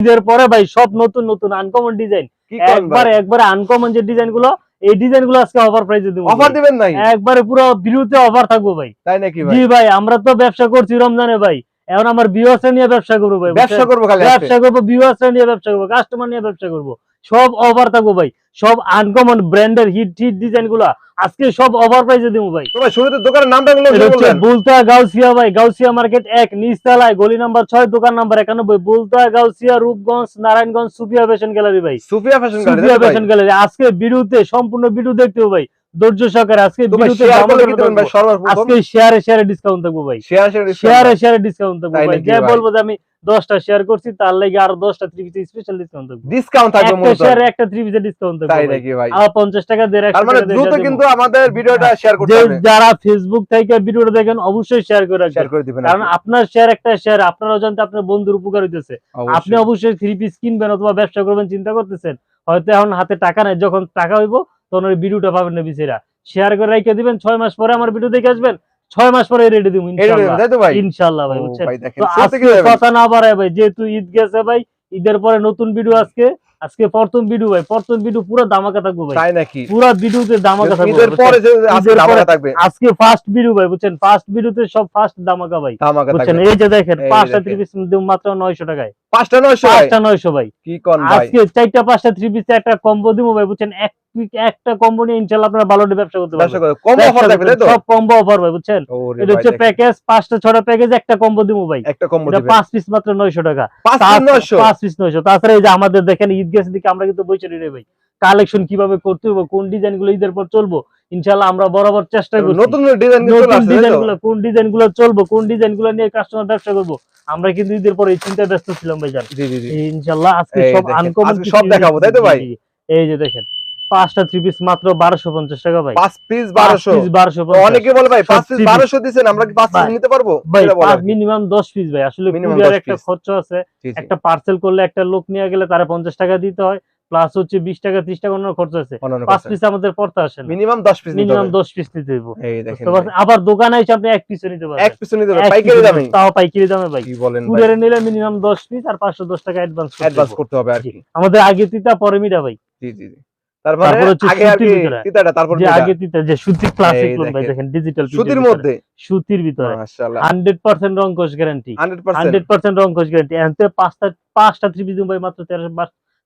ঈদের পরে ভাই সব নতুন নতুন আনকমন ডিজাইন একবার একবার আনকমন যে ডিজাইনগুলো এই ডিজাইনগুলো আজকে অফার প্রাইসে দেবো অফার দিবেন নাই? একবারে পুরো বিরুতে অফার থাকব ভাই। তাই নাকি ভাই? জি ভাই আমরা তো ব্যবসা করছি রমজানে ভাই। এখন আমার বিওয়াসে নিয়ে ব্যবসা করব ভাই ব্যবসা করব ব্যবসা করব বিওয়াসে নিয়ে ব্যবসা করব কাস্টমার নিয়ে ব্যবসা করব। সব অফার থাকব ভাই। সব আনকমন ব্র্যান্ডের হিট হিট ডিজাইনগুলা আজকে সব অফার প্রাইসে দিব ভাই। তোমার শুরুতে দোকানের নামটা এটা হচ্ছে বুলতা গাউসিয়া ভাই গাউসিয়া মার্কেট এক নিচতলায় গলি নাম্বার ছয় দোকান নাম্বার একানব্বই। বুলতা গাউসিয়া রূপগঞ্জ নারায়ণগঞ্জ সুফিয়া ফ্যাশন গ্যালারি ভাই। Sufia fashion Sufia fashion gallery আজকে বিরুদ্ধে সম্পূর্ণ ভিডিও দেখতে হবে ভাই। ধৈর্য সহকারে আজকে আজকে শেয়ারে শেয়ারে ডিসকাউন্ট থাকব ভাই। শেয়ার শেয়ার শেয়ারে শেয়ারে ডিসকাউন্ট থাকব। ভাই। যে বলব যে আমি দশটা শেয়ার করছি তার লাগে আরও দশটা থ্রি পিসে স্পেশাল ডিসকাউন্ট থাকব। ডিসকাউন্ট থাকবে একটা শেয়ারে একটা থ্রি পিসে ডিসকাউন্ট থাকবে তাই নাকি ভাই? আর পঞ্চাশ টাকা দেড় মানে দ্রুত কিন্তু আমাদের ভিডিওটা শেয়ার করতে হবে। যারা ফেসবুক থেকে ভিডিওটা দেখেন অবশ্যই শেয়ার করে রাখবেন। শেয়ার করে দিবেন কারণ আপনার শেয়ার একটা শেয়ার আপনারাও জানতে আপনার বন্ধুর উপকার হইতেছে। আপনি অবশ্যই থ্রি পিস কিনবেন অথবা ব্যবসা করবেন চিন্তা করতেছেন। হয়তো এখন হাতে টাকা নাই যখন টাকা হইব তখন ওই ভিডিওটা পাবেন না বিচেরা শেয়ার করে রেখে দিবেন ছয় মাস পরে আমার ভিডিও দেখে আসবেন ছয় মাস পরে রেডি দিব ইনশাল্লাহ। ভাই? বুঝছেন? কথা না বাড়ায় ভাই যেহেতু ঈদ গেছে ভাই ঈদের পরে নতুন ভিডিও আজকে আজকে প্রথম ভিডিও ভাই প্রথম ভিডিও পুরো দামাকা থাকব ভাই। তাই নাকি? পুরো ভিডিওতে দামাকা থাকব ঈদের পরে যে আজকে ঈদের ধামাকা থাকবে। আজকে ফার্স্ট ভিডিও ভাই বুঝছেন? ফার্স্ট ভিডিওতে সব ফার্স্ট দামাকা ভাই ধামাকা বুঝছেন? এই যে দেখেন পাঁচটা। থ্রি পিস মাত্র নয়শো টাকায়। পাঁচটা নয়শো ভাই? পাঁচটা নয়শো ভাই। কি কোন ভাই? আজকে চারটা পাঁচটা থ্রি পিস একটা কম্বো দিব ভাই বুঝছেন? এক একটা কম্বো নিয়ে ইনশাল্লাহ আপনারা ভালো ব্যবসা করতে পারবেন। করে কম ব্যবসা অফার থাকবে তাই তো? সব কম্বো অফার ভাই বুঝছেন? এটা হচ্ছে প্যাকেজ পাঁচটা ছটা প্যাকেজ একটা কম্বো দিব ভাই। একটা কম এটা পাঁচ পিস মাত্র নয়শো টাকা। পাঁচ তাছ- দিন নয়শো? পাঁচ পিস নয়শো। তাছাড়া এই যে আমাদের দেখেন ঈদ গেছে দিকে আমরা কিন্তু বইছে রে ভাই। কালেকশন কীভাবে করতে হবে কোন ডিজাইনগুলো ঈদের পর চলবো ইনশাল্লাহ আমরা বরাবর চেষ্টা করছি। নতুন ডিজাইন? গুলো কোন ডিজাইনগুলো চলবো কোন ডিজাইনগুলো নিয়ে কাস্টমার ব্যবসা করব আমরা কিন্তু ঈদের পরে এই চিন্তায় ব্যস্ত ছিলাম ভাই জান ইনশাল্লাহ আজকে সব আনকমন সব দেখাবো, তাই তো ভাই? এই যে দেখেন। পাঁচটা থ্রি পিস মাত্র বারোশো পঞ্চাশ টাকা ভাই। পাঁচ পিস বারোশো। বারোশো অনেকে বলে ভাই পাঁচ পিস বারোশো দিচ্ছেন আমরা কি পাঁচ পিস নিতে পারব? ভাই মিনিমাম দশ পিস ভাই। আসলে কুরিয়ার একটা খরচ আছে। একটা পার্সেল করলে একটা লোক নিয়ে গেলে তারা পঞ্চাশ টাকা দিতে হয় প্লাস হচ্ছে বিশ টাকা ত্রিশ টাকা অন্য খরচ আছে। পাঁচ পিস আমাদের পড়তে আসে মিনিমাম দশ পিস মিনিমাম দশ পিস নিতে হইব? আবার দোকানে এসে আপনি এক পিসও নিতে। পারবেন। এক পিস নিতে এক পাইকারি দামে। তাও পাইকারি দামে ভাই। কি বলেন কুরিয়ারে নিলে মিনিমাম দশ পিস আর পাঁচশো দশ টাকা অ্যাডভান্স অ্যাডভান্স করতে হবে আর কি। আমাদের আগে তিতা পরে মিটা ভাই। জি জি। তারপরে আগে আর কি সুতির ভিতরে। তিতাটা তারপর যে আগে তিতা যে সুতির ক্লাসিক লোন ভাই দেখেন। দেখেন ডিজিটাল সুতির মধ্যে। সুতির ভিতরে। মাশাআল্লাহ। হান্ড্রেড পার্সেন্ট রং কোষ গ্যারান্টি 100% রং কোষ গ্যারান্টি এনতে পাঁচটা পাঁচটা থ্রি পিস ভাই মাত্র তেরোশো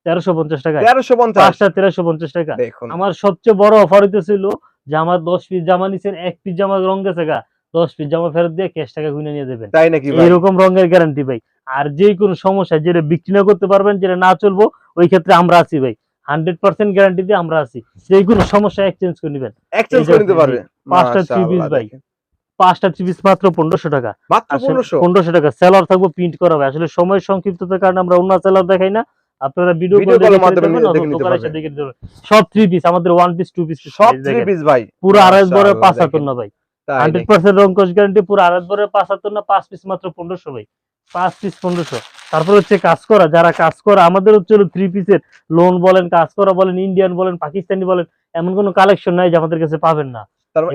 তেরোশো পঞ্চাশ টাকা 1350 পাঁচটা তেরোশো পঞ্চাশ টাকা। আমার সবচেয়ে বড় অফার হইতেছিল যে আমার দশ পিস জামা নিছেন এক পিস জামা রং গেছে গা। দশ পিস জামা ফেরত দিয়ে ক্যাশ টাকা কিনে নিয়ে দেবেন তাই নাকি ভাই? এরকম রঙের গ্যারান্টি ভাই। আর যে কোনো সমস্যা যেটা বিক্রি না করতে পারবেন যেটা না চলবো ওই ক্ষেত্রে আমরা আছি ভাই। হান্ড্রেড পার্সেন্ট গ্যারান্টি দিয়ে আমরা আছি। যে কোনো সমস্যা এক্সচেঞ্জ করে নেবেন। এক্সচেঞ্জ করে নিতে পারবে। পাঁচটা থ্রি পিস ভাই পাঁচটা থ্রি পিস মাত্র পনেরোশো টাকা। মাত্র 1500 পনেরোশো? টাকা। সেলার থাকব প্রিন্ট করা হবে। আসলে সময় সংক্ষিপ্ততার কারণে আমরা অন্য সেলার দেখাই না। আপনারা ভিডিও। সব থ্রি পিস আমাদের ওয়ান পিস টু পিস সব থ্রি পিস ভাই পুরো আড়াই বড় পাঁচ দেখেন। না ভাই হান্ড্রেড পার্সেন্ট রং কোচ গ্যারান্টি পুরো আড়াই বড় পাঁচ হাতর না পাঁচ পিস মাত্র পনেরোশো ভাই পাঁচ পিস পনেরোশো। তারপর হচ্ছে কাজ করা যারা কাজ করা আমাদের হচ্ছে থ্রি পিসের লোন বলেন কাজ করা বলেন ইন্ডিয়ান বলেন পাকিস্তানি বলেন এমন কোনো কালেকশন নাই যে আমাদের কাছে পাবেন না।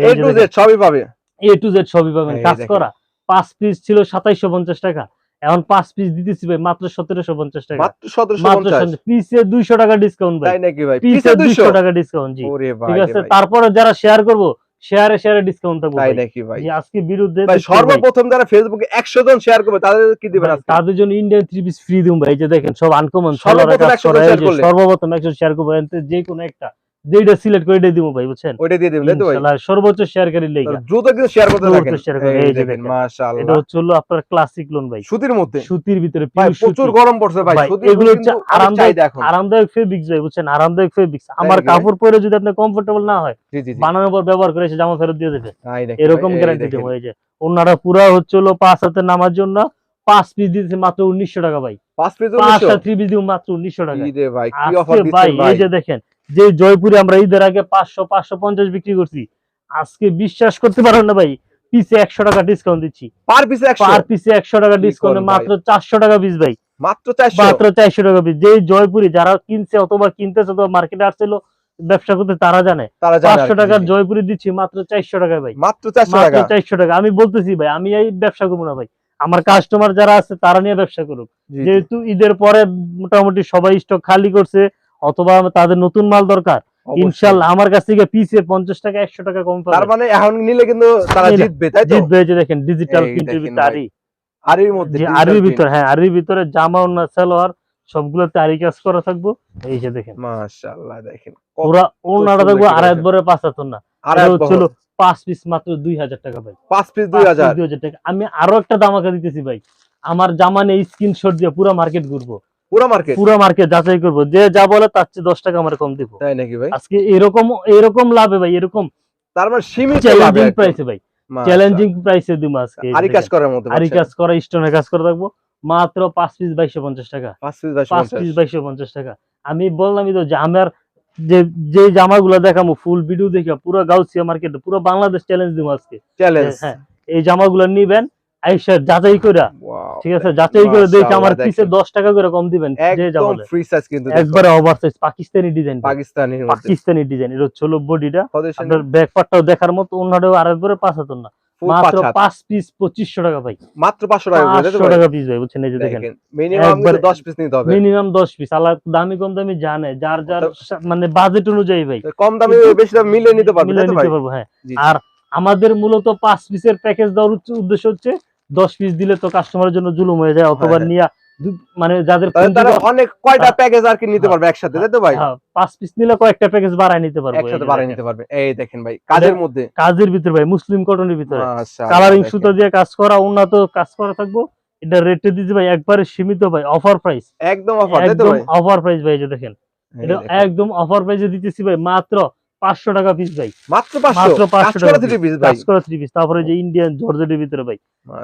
এ টু জেড সবই পাবে? এ টু জেড সবই পাবেন কাজ করা। পাঁচ পিস ছিল সাতাইশো পঞ্চাশ টাকা। এখন পাঁচ পিস দিতেছি ভাই মাত্র সতেরোশো পঞ্চাশ টাকা। মাত্র 1750 পিসে দুইশো টাকা ডিসকাউন্ট ভাই। পিসে দুইশো? টাকা ডিসকাউন্ট জি। ঠিক আছে। তারপরে যারা শেয়ার করব শেয়ারে শেয়ারে ডিসকাউন্ট দেবো তাই ভাই। নাকি ভাই আজকে বিরুদ্ধে ভাই সর্বপ্রথম যারা ফেসবুকে 100 জন শেয়ার করবে তাদের কি দিবেন আজকে তাদের জন্য ইন্ডিয়ান থ্রি পিস ফ্রি দেবো ভাই যে দেখেন সব আনকমন সর্বপ্রথম 100 জন share করলে। সর্বপ্রথম একশো শেয়ার করবেন যে কোনো একটা যেটা সিলেক্ট করে এটা দিব ভাই বুঝছেন? ওইটা দিয়ে দিবেন তো ভাই? সর্বোচ্চ শেয়ারকারী দ্রুত কিন্তু শেয়ার করতে থাকেন। share করুন, এই দেখেন দেখেন। এটা হচ্ছে হলো আপনার ক্লাসিক লোন ভাই। সুতির মধ্যে? সুতির ভিতরে ভাই প্রচুর গরম পড়ছে ভাই। এগুলো হচ্ছে আরামদায়ক চাহিদা এখন। আরামদায়ক ফেব্রিক্স ভাই বুঝছেন? আরামদায়ক ফেব্রিক্স আমার কাপড় পরে যদি আপনি কমফোর্টেবল না হয় বানানোর পর ব্যবহার করে এসে জামা ফেরত দিয়ে দেবে। এরকম গ্যারান্টি দেখেন। দেবো এই যে। ওনারা পুরা হচ্ছে হলো পাঁচ হাতে নামার জন্য পাঁচ পিস দিতেছে মাত্র উনিশশো টাকা ভাই। পাঁচ পিস পাঁচটা থ্রি পিস দিব মাত্র উনিশশো টাকা ভাই কি অফার ভাই এই যে দেখেন যে জয়পুরে আমরা ঈদের আগে পাঁচশো পাঁচশো পঞ্চাশ বিক্রি করছি আজকে বিশ্বাস করতে পারেন না ভাই পিসে একশো টাকা ডিসকাউন্ট দিচ্ছি। পার পিসে পার পিসে একশো টাকা ডিসকাউন্ট মাত্র চারশো টাকা পিস ভাই। মাত্র মাত্র চারশো টাকা পিস যে জয়পুরি যারা কিনছে অথবা কিনতেছে অথবা মার্কেটে আসছিল ব্যবসা করতে তারা জানে। পাঁচশো টাকার। জয়পুরি দিচ্ছি মাত্র চারশো টাকা ভাই। মাত্র 400 মাত্র চারশো টাকা। আমি বলতেছি ভাই আমি এই ব্যবসা করব না ভাই। আমার কাস্টমার যারা আছে তারা নিয়ে ব্যবসা করুক। যেহেতু ঈদের পরে মোটামুটি সবাই স্টক খালি করছে অথবা তাদের নতুন মাল দরকার। ইনশাল্লাহ আমার কাছ থেকে পিসে পঞ্চাশ টাকা একশো টাকা কম তার মানে এখন নিলে কিন্তু তারা জিতবে তাই জিতবে যে দেখেন ডিজিটাল মধ্যে। ভিতরে হ্যাঁ আরির ভিতরে জামা অন্য সালোয়ার সবগুলোতে আরি কাজ করা থাকব। এই যে দেখেন। মাশাআল্লাহ দেখেন পুরা ওনাটা দেখব আড়াই বরে পাঁচ হাজার না। আর এটা এক হচ্ছিল বহর। পাঁচ পিস মাত্র দুই হাজার টাকা ভাই। পাঁচ পিস দুই হাজার। দুই হাজার টাকা। আমি আরও একটা দামাকা দিতেছি ভাই। আমার জামা নেই স্ক্রিনশট দিয়ে পুরো মার্কেট ঘুরবো। পুরো মার্কেট? পুরো মার্কেট যাচাই করব। যে যা বলে তার চেয়ে দশ টাকা আমার কম দিব। তাই নাকি ভাই? আজকে এরকম এরকম লাভে ভাই এরকম তার মানে সীমিত লাভে প্রাইসে ভাই। চ্যালেঞ্জিং প্রাইসে দিব আজকে আরি কাজ করার মতো আরি কাজ করা স্টোনের কাজ করে থাকব। মাত্র পাঁচ পিস টাকা। পিস আমি বললামই তো যে আমার যে যে জামাগুলো দেখাবো ফুল ভিডিও দেখে পুরো গাউসিয়া মার্কেট পুরো বাংলাদেশ চ্যালেঞ্জ দিব আজকে। চ্যালেঞ্জ হ্যাঁ। এই জামাগুলো নিবেন আইসা যাচাই করে ঠিক আছে? যাচাই করে দেখে আমার মাশাআল্লাহ, পিছে দশ টাকা করে কম দিবেন? যে যা বলে। ফ্রি সাইজ কিন্তু একবারে পাকিস্তানি ডিজাইন পাকিস্তানি ডিজাইন এটা হচ্ছে বডিটা আপনার ব্যাক পার্টটাও দেখার মতো অন্যটাও পাঁচ না মাত্র পাঁচ পিস টাকা ভাই। মাত্র পাঁচশো টাকা করে, তাই তো পাঁচশো ভাই? টাকা পিস ভাই বুঝছেন? এই যে দেখেন। মিনিমাম একবারে- দশ পিস নিতে হবে। মিনিমাম দশ পিস আল্লাহ দামি কম দামি জানে যার যার মানে বাজেট অনুযায়ী ভাই। কম দামে বেশি দাম মিলে নিতে পারবে নিতে হ্যাঁ। আর আমাদের মূলত পাঁচ পিসের প্যাকেজ দেওয়ার উদ্দেশ্য হচ্ছে দশ পিস দিলে তো কাস্টমারের জন্য জুলুম হয়ে যায় অথবা হ্যাঁ। নিয়ে মানে যাদের অনেক কয়টা হ্যাঁ। প্যাকেজ আর কি নিতে পারবে একসাথে তাই তো ভাই? হ্যাঁ, পাঁচ পিস নিলে কয়েকটা প্যাকেজ বাড়ায় নিতে পারব। একসাথে নিতে পারবে। এই দেখেন ভাই কাজের মধ্যে। কাজের ভিতরে ভাই মুসলিম কটনের ভিতরে। কালারিং সুতা দিয়ে কাজ করা উন্নত কাজ করা থাকব। এটা রেটে দিতে ভাই একবারে সীমিত ভাই অফার প্রাইস একদম অফার একদম ভাই? অফার প্রাইস ভাই যে দেখেন। এটা একদম অফার প্রাইসে দিতেছি ভাই মাত্র পাঁচশো টাকা পিস ভাই। মাত্র পাঁচশো? মাত্র 500 টাকা থ্রি পিস ভাই। কাজ থ্রি পিস তারপরে যে ইন্ডিয়ান জর্জেটের ভিতরে ভাই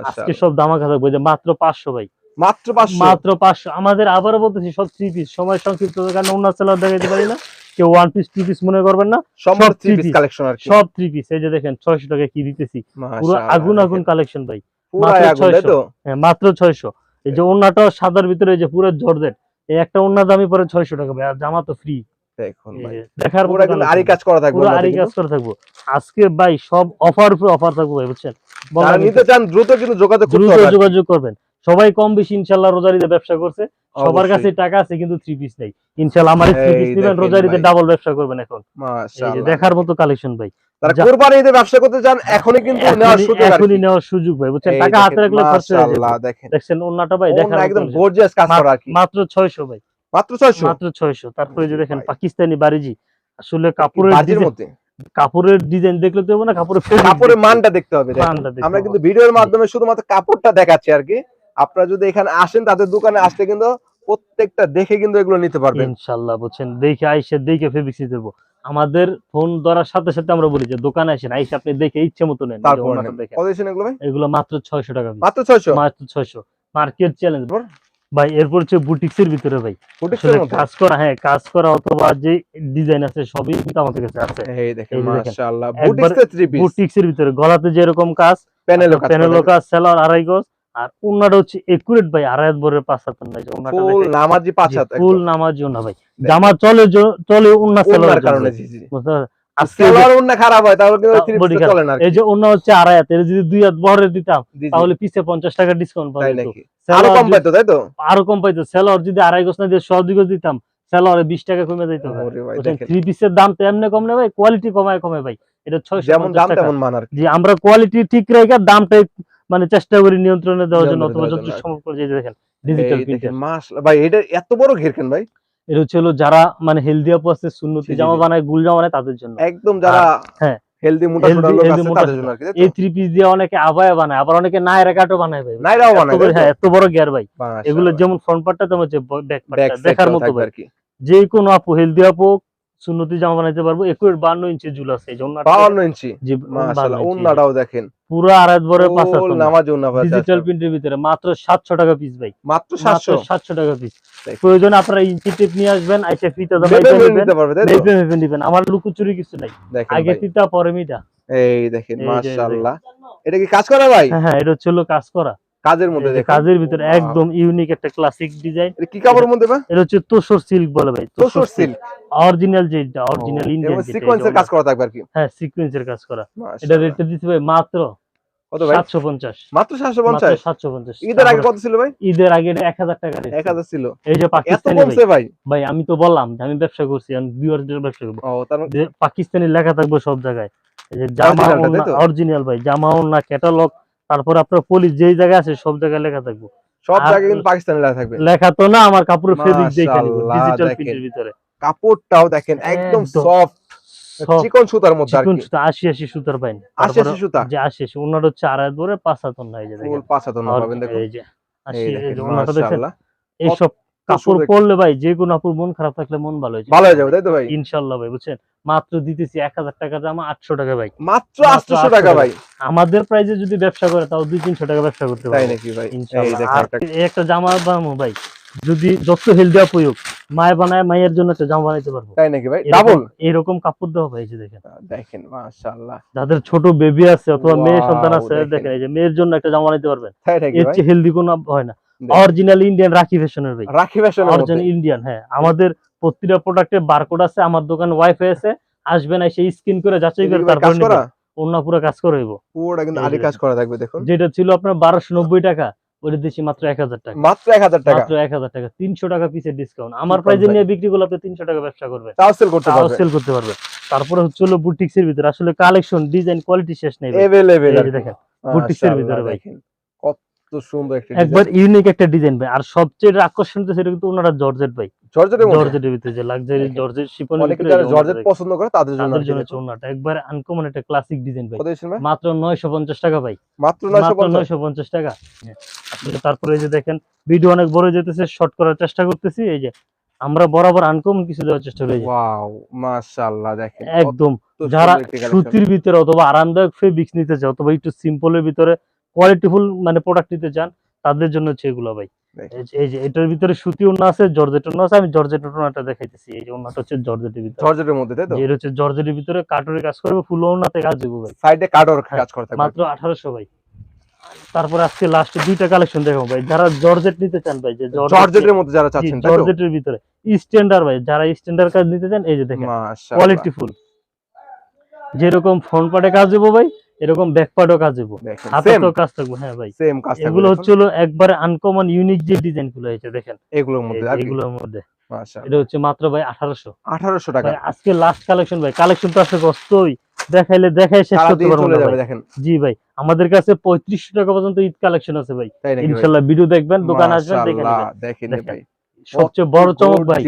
আজকে। সব দামাকা থাকবে যে মাত্র পাঁচশো ভাই। মাত্র পাঁচশো? মাত্র পাঁচশো। আমাদের আবারও বলতেছি সব থ্রি পিস সময় সংক্ষিপ্ত কারণে অন্য সেলার দেখাইতে পারি না। কেউ ওয়ান পিস টু পিস মনে করবেন না। সব থ্রি পিস কালেকশন আর কি। সব থ্রি পিস এই যে দেখেন ছয়শো টাকা কি দিতেছি? পুরো আগুন আগুন কালেকশন ভাই। মাত্র 600 হ্যাঁ মাত্র ছয়শো। এই যে অন্যটা সাদার ভিতরে যে পুরো জর্জেট এই একটা অন্য দামি পরে ছয়শো টাকা ভাই আর জামা তো ফ্রি দেখুন ভাই। দেখার মতো কিন্তু আরি কাজ করা থাকবে পুরো আরি কাজ করে থাকব। আজকে ভাই সব অফার অফার থাকব ভাই বুঝছেন? যারা নিতে চান দ্রুত কিন্তু যোগাযোগ করতে হবে আর যোগাযোগ করবেন। সবাই কম বেশি রোজারিতে ব্যবসা করছে। সবার কাছে টাকা আছে কিন্তু থ্রি পিস নেই। ইনশাল্লাহ আমার থ্রি পিস নেবেন রোজারিতে ডাবল ব্যবসা করবেন এখন। মাশাআল্লাহ। দেখার মতো কালেকশন ভাই। ব্যবসা করতে এখনই কিন্তু নেওয়ার সুযোগ এখনই নেওয়ার সুযোগ ভাই বুঝছেন? টাকা হাতে রাখলে খরচ হয়ে যাবে। দেখেন। দেখছেন ওন্নাটা ভাই মতো একদম গর্জিয়াস কাজ করা কি। মাত্র ছয়শো ভাই। মাত্র 600 মাত্র ছয়শো। তারপরে যে দেখেন পাকিস্তানি বারিজি আসলে কাপড়ের মধ্যে? কাপড়ের ডিজাইন দেখলে তো হবে না কাপড়ের কাপড়ের মানটা দেখতে হবে আমরা কিন্তু ভিডিওর মাধ্যমে শুধুমাত্র কাপড়টা দেখাচ্ছি আর কি। আপনারা যদি এখানে আসেন তাদের দোকানে আসলে কিন্তু প্রত্যেকটা দেখে কিন্তু এগুলো নিতে পারবেন। ইনশাল্লাহ বুঝছেন? দেখে আইসে দেখে ফেব্রিক্স দেবো আমাদের ফোন ধরার সাথে সাথে আমরা বলি যে দোকানে আসেন আইসে আপনি দেখে ইচ্ছে মতো নেন এগুলো মাত্র ছয়শো টাকা piece। মাত্র 600 মাত্র ছয়শো। Market challenge? ভাই এরপর হচ্ছে বুটিক্স এর ভিতরে ভাই। বুটিক্সের কাজ করা হ্যাঁ কাজ করা অথবা যে ডিজাইন আছে সবই কিন্তু আমাদের কাছে আছে। এই দেখেন এই যে দেখেন। মাশাআল্লাহ বুটিক্সের থ্রি পিস বুটিক্স এর ভিতরে গলাতে যেরকম কাজ প্যানেলও কাজ প্যানেল কাজ সেলার আড়াই গজ আর উন্নাটা হচ্ছে একুরেট ভাই আড়াই বরের পাঁচ হাত উন্নাটা ফুল নামাজি পাঁচ হাত ফুল নামার জন্য ভাই। জামা চলে চলে উন্না সেলার কারণে জি সেলার খারাপ হয় তাহলে কিন্তু থ্রি পিস চলে না এই যে অন্য হচ্ছে আড়াই হাত এর যদি দুই হাত বহরে দিতাম তাহলে পিছে পঞ্চাশ টাকা ডিসকাউন্ট পাবে আরও কম পাইতো তাই তো? আরও কম পাইতো। সেলর যদি আড়াই না দিয়ে দুই দিতাম সেলরে বিশ টাকা কমে দেখেন। থ্রি পিসের দাম তো এমনি কম না ভাই কোয়ালিটি কমায় কমে ভাই। এটা ছয়শো যেমন দাম তেমন মান আর আমরা কোয়ালিটি ঠিক রেখে দামটা মানে চেষ্টা করি নিয়ন্ত্রণে দেওয়ার জন্য অথবা যত সম্ভব করে যে দেখেন ডিজিটাল প্রিন্টার দেখেন ভাই এটা এত বড় ঘের কেন ভাই? এটা হচ্ছে হলো যারা মানে হেলদি আপু আছে সুন্নতি জামা বানায় গুল জামা বানায় তাদের জন্য। একদম যারা হ্যাঁ। হেলদি মোটা Healthy- লোক আছে তাদের জন্য আর কি এই থ্রি পিস দিয়ে অনেকে আবায়া বানায় আবার অনেকে নায়রা কাটও বানায় ভাই। বানায় হ্যাঁ এত বড় গিয়ার ভাই। এগুলো যেমন ফ্রন্ট পার্টটা তেমন হচ্ছে ব্যাক ব্যাক পার্টটা দেখার মতো ভাই। আর কি। যে কোনো আপু হেলদি আপু সুন্নতি জামা বানাইতে পারব। একুরেট বান্ন ইঞ্চি ঝুল আছে 52 ইঞ্চি? জি মাশাআল্লাহ 52 ইঞ্চি। ওন্নাটাও দেখেন। পুরো আড়াই বড় নামাজ ডিজিটাল প্রিন্টের ভিতরে মাত্র সাতশো টাকা পিস ভাই। মাত্র 700 সাতশো? টাকা পিস। প্রয়োজনে আপনারা ইঞ্চি টেপ নিয়ে আসবেন আইসা ফিতা আমার লুকোচুরি কিছু নাই। দেখেন আগে ফিতা পরে মিটা এই দেখেন মাশাআল্লাহ। এটা কি কাজ করা ভাই? হ্যাঁ হ্যাঁ এটা হচ্ছে কাজ করা। কাজের মধ্যে কাজের ভিতরে একদম ইউনিক একটা ক্লাসিক ডিজাইন এটা কি কাপড়ের মধ্যে ভাই এটা হচ্ছে তোষর সিল্ক বলে ভাই তোষর সিল্ক অরিজিনাল যেটা অরিজিনাল ইন্ডিয়ান সিকোয়েন্সের কাজ করা থাকবে আর কি। হ্যাঁ সিকোয়েন্সের কাজ করা। এটা। রেটটা দিতে ভাই মাত্র কত ভাই? ঈদের আগে কত ছিল ভাই? ঈদের আগে টাকা এই যে পাকিস্তানি কমছে ভাই। ভাই। আমি তো বললাম যে আমি ব্যবসা করছি আমি ভিউয়ারদের ব্যবসা করব। ও তার মানে পাকিস্তানি লেখা থাকবে সব জায়গায়। এই যে জামা? অরিজিনাল ভাই জামা না ক্যাটালগ তারপর আপনার পুলিশ যেই জায়গায় আছে সব জায়গায় লেখা থাকবে। সব জায়গায় কিন্তু পাকিস্তানি লেখা থাকবে। লেখা তো না আমার কাপড়ের ফেব্রিক দেখে ডিজিটাল প্রিন্টের ভিতরে। কাপড়টাও দেখেন একদম। সফট সব চিকন সুতার মধ্যে চিকন সুতা আশি আশি সুতার পাইন। আশি আশি সুতা? যে আশি আশি ওনার হচ্ছে আড়াই ধরে পাঁচ হাত না এই যে দেখেন পাঁচ হাত না পাবেন দেখুন। এই যে আশি এই এই যে ওনাটা দেখেন মাশাআল্লাহ এইসব কাপড় পরলে ভাই যে কোনো আপুর মন খারাপ থাকলে মন ভালো হয়ে ভালো হয়ে যাবে তাই তো ভাই? ইনশাল্লাহ ভাই বুঝছেন? মাত্র দিতেছি এক হাজার টাকা জামা আটশো টাকা ভাই। মাত্র আটশো টাকা। ভাই। আমাদের প্রাইজে যদি ব্যবসা করে তাও দুই তিনশো টাকা ব্যবসা করতে আর একটা জামা বানাবো ভাই যদি যত হেলদি মায় বানায় মায়ের জন্য একটা জামা বানাইতে পারব। তাই নাকি ভাই? এরকম- ডাবল এরকম কাপড় দেওয়া ভাই যে দেখেন। দেখেন মাশাআল্লাহ। যাদের ছোট বেবি আছে অথবা মেয়ে সন্তান আছে দেখেন। এই যে মেয়ের জন্য একটা জামা বানাইতে পারবেন। এর চেয়ে হেলদি কোনো হয় না। অরিজিনাল ইন্ডিয়ান রাখি ফ্যাশনের ভাই। রাখি ফ্যাশনের অরিজিনাল ইন্ডিয়ান হ্যাঁ। আমাদের প্রতিটা প্রোডাক্টে বারকোড আছে আমার দোকান ওয়াইফাই আছে আসবেন এসে স্ক্রিন করে যাচাই করে তারপর অন্য পুরো কাজ করে হইব। পুরোটা কিন্তু আরি যে কাজ করা থাকবে দেখুন। যেটা ছিল আপনার বারোশো নব্বই টাকা ওটা দিচ্ছি মাত্র এক হাজার টাকা। মাত্র এক হাজার টাকা? মাত্র এক হাজার টাকা তিনশো টাকা পিসের ডিসকাউন্ট আমার প্রাইজে নিয়ে বিক্রি করলে আপনি তিনশো টাকা ব্যবসা করবেন। তাও সেল করতে তাও পারবে। সেল করতে পারবেন তারপরে হচ্ছে হলো বুটিক্স এর ভিতরে। আসলে কালেকশন ডিজাইন কোয়ালিটি শেষ নেই এই দেখেন এর ভিতরে ভাই। সুন্দর একটা একবার ইউনিক একটা ডিজাইন ভাই। আর সবচেয়ে সেটা কিন্তু ওনারা জর্জেট ভাই। জর্জেটের মধ্যে? জর্জেটের ভিতরে যে লাক্সারি জর্জেট শিপন অনেকে যারা জর্জেট পছন্দ করে তাদের জন্য তাদের জন্য। একবার আনকমন একটা ক্লাসিক ডিজাইন ভাই। মাত্র নয়শো পঞ্চাশ টাকা ভাই। মাত্র নয়শো মাত্র পঞ্চাশ? নয়শো পঞ্চাশ টাকা। আসলে তারপরে এই যে দেখেন ভিডিও অনেক বড় হয়ে যেতেছে শর্ট করার চেষ্টা করতেছি। এই যে আমরা বরাবর আনকমন কিছু দেওয়ার চেষ্টা করি। ওয়াও মাশাআল্লাহ দেখেন। একদম। যারা সুতির ভিতরে অথবা আরামদায়ক ফেব্রিক্স নিতে চায় অথবা একটু সিম্পলের ভিতরে কোয়ালিটিফুল মানে প্রোডাক্ট নিতে চান তাদের জন্য হচ্ছে এগুলো ভাই। এই যে- এটার ভিতরে সুতি ওনা আছে জর্জেট ওনা আছে আমি জর্জেট ওনাটা দেখাইতেছি। এই যে ওনাটা হচ্ছে জর্জেটের ভিতরে। জর্জেটের মধ্যে তাই তো? এটা হচ্ছে জর্জেটের ভিতরে কাটরের কাজ করবে ফুল ওনাতে কাজ দেবো ভাই। সাইডে কার্ডর হ্যাঁ, কাজ করা থাকবে। মাত্র আঠারোশো ভাই। তারপর আজকে লাস্টে দুইটা কালেকশন দেখাবো ভাই। যারা জর্জেট নিতে চান ভাই যে জর্জেটের মধ্যে যারা চাচ্ছেন তাই তো? জর্জেটের ভিতরে। স্ট্যান্ডার্ড ভাই যারা স্ট্যান্ডার্ড কাজ নিতে চান এই যে দেখেন। মাশাআল্লাহ। কোয়ালিটি ফুল যেরকম ফ্রন্ট পার্টে কাজ দেবো ভাই এরকম ব্যাক পার্টেও কাজ দেবো দেখেন হাতে তো কাজ থাকব হ্যাঁ ভাই। সেম কাজ থাকবে এগুলো হচ্ছে একবারে আনকমন ইউনিক যে ডিজাইনগুলো হয়েছে দেখেন। এগুলোর মধ্যে এগুলোর মধ্যে। এটা হচ্ছে মাত্র ভাই আঠারোশো। 1800 টাকা। আজকে লাস্ট কালেকশন ভাই কালেকশন তো আসলে কষ্টই দেখাইলে দেখাই শেষ করতে পারব না জি ভাই আমাদের কাছে পঁয়ত্রিশশো টাকা পর্যন্ত ঈদ কালেকশন আছে ভাই? ইনশাল্লাহ ভিডিও দেখবেন দোকান আসবেন দেখে নেবেন। সবচেয়ে বড় চমক ভাই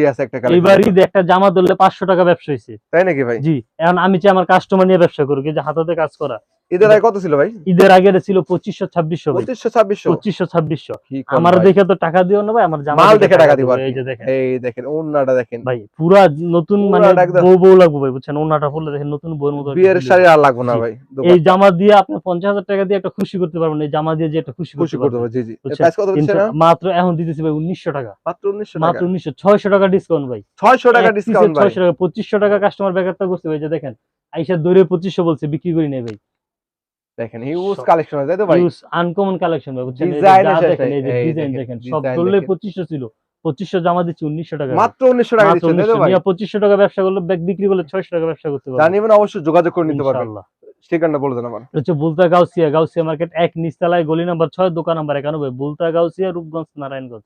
এবার। ঈদ একটা জামা ধরলে পাঁচশো টাকা ব্যবসা হয়েছে। তাই নাকি ভাই? জি এখন আমি চাই আমার কাস্টমার নিয়ে ব্যবসা করুক যে হাতাতে কাজ করা। ঈদের আগে কত ছিল ভাই? ঈদের আগে ছিল পঁচিশশো ছাব্বিশশো ভাই। 2500 2600 পঁচিশশো ছাব্বিশশো। কি কম আমার দেখে তো টাকা দিও না ভাই আমার জামা দেখে টাকা দিব এই যে দেখেন। এই দেখেন ওন্নাটা দেখেন। ভাই পুরা নতুন মানে বউ বউ লাগবে ভাই বুঝছেন? দেখেন নতুন বউর মতো বিয়ের শাড়ি আর লাগবে না ভাই এই জামা দিয়ে আপনি পঞ্চাশ হাজার টাকা দিয়ে একটা খুশি করতে পারবেন এই জামা দিয়ে যে একটা খুশি খুশি করতে পারবেন। জি জি। মাত্র এখন দিতেছি ভাই উনিশশো টাকা। মাত্র 1900 মাত্র উনিশশো। ছয়শো টাকা ডিসকাউন্ট ভাই। 600 টাকা ডিসকাউন্ট 600 টাকা পঁচিশশো টাকা কাস্টমার ব্যাপারটা করছে ভাই যে দেখেন। আইসা দৌড়ে পঁচিশশো বলছে বিক্রি করি নেই ভাই। দেখেন হিউজ কালেকশন আছে তাই তো ভাই? আনকমন কালেকশন ভাই বুঝছেন? দেখেন এই যে ডিজাইন দেখেন, সব design ধরলে দেখেন। পঁচিশশো ছিল পঁচিশশো জামা দিচ্ছি উনিশশো টাকা। মাত্র 1900 টাকা দিচ্ছেন তাই তো ভাই? নিয়ে পঁচিশশো টাকা ব্যবসা করলে ব্যাগ বিক্রি করলে ছয়শো টাকা ব্যবসা করতে পারবে জানিবেন অবশ্যই যোগাযোগ করে নিতে পারবেন। ইনশাআল্লাহ। ঠিকানা বলে দেন আমার হচ্ছে বুলতা গাউসিয়া গাউসিয়া মার্কেট এক নিচতলায় গলি নাম্বার ছয় দোকান নাম্বার একানব্বই বুলতা গাউসিয়া রূপগঞ্জ নারায়ণগঞ্জ।